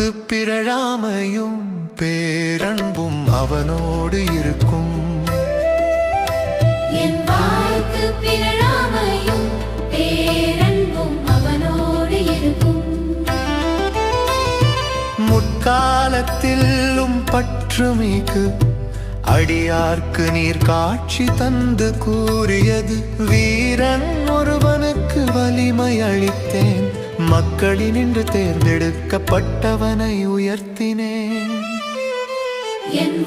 வாக்கு பிறழாமையும் பேரன்பும் அவனோடு இருக்கும். என் வாக்கு பிறழாமையும் பேரன்பும் அவனோடு இருக்கும். முற்காலத்திலும் பற்றுமிகு அடியார்க்கு நீர் காட்சி தந்து கூறியது வீரன் ஒருவனுக்கு வலிமை அளித்தேன். மக்களினின்று தேர்ந்தெடுக்கப்பட்டவனை உயர்த்தினேன். என்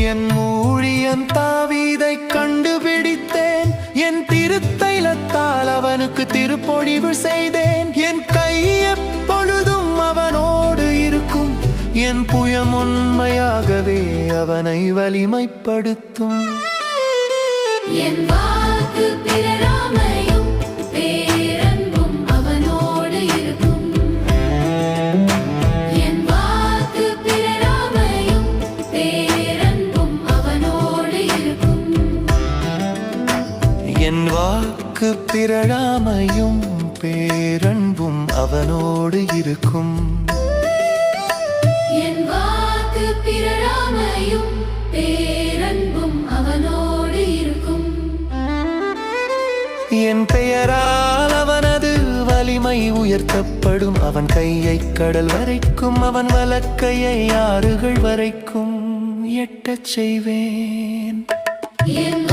என் ஊழியன் தாவீதை கண்டுபிடித்தேன். என் திருத்தைலத்தால் அவனுக்கு திருப்பொழிவு செய்தேன். என் கை எப்பொழுதும் அவனோடு இருக்கும். என் புயம் உண்மையாகவே அவனை வலிமைப்படுத்தும். என் வாக்கு பிறரா என் வாக்கு பிறழாமையும் பேரன்பும் அவனோடு இருக்கும். என் வாக்கு பிறழாமையும் பேரன்பும் அவனோடு இருக்கும். என் பெயரால் அவனது வலிமை உயர்த்தப்படும். அவன் கையை கடல் வரைக்கும் அவன் வலக்கையை ஆறுகள் வரைக்கும் எட்டச் செய்வேன். என்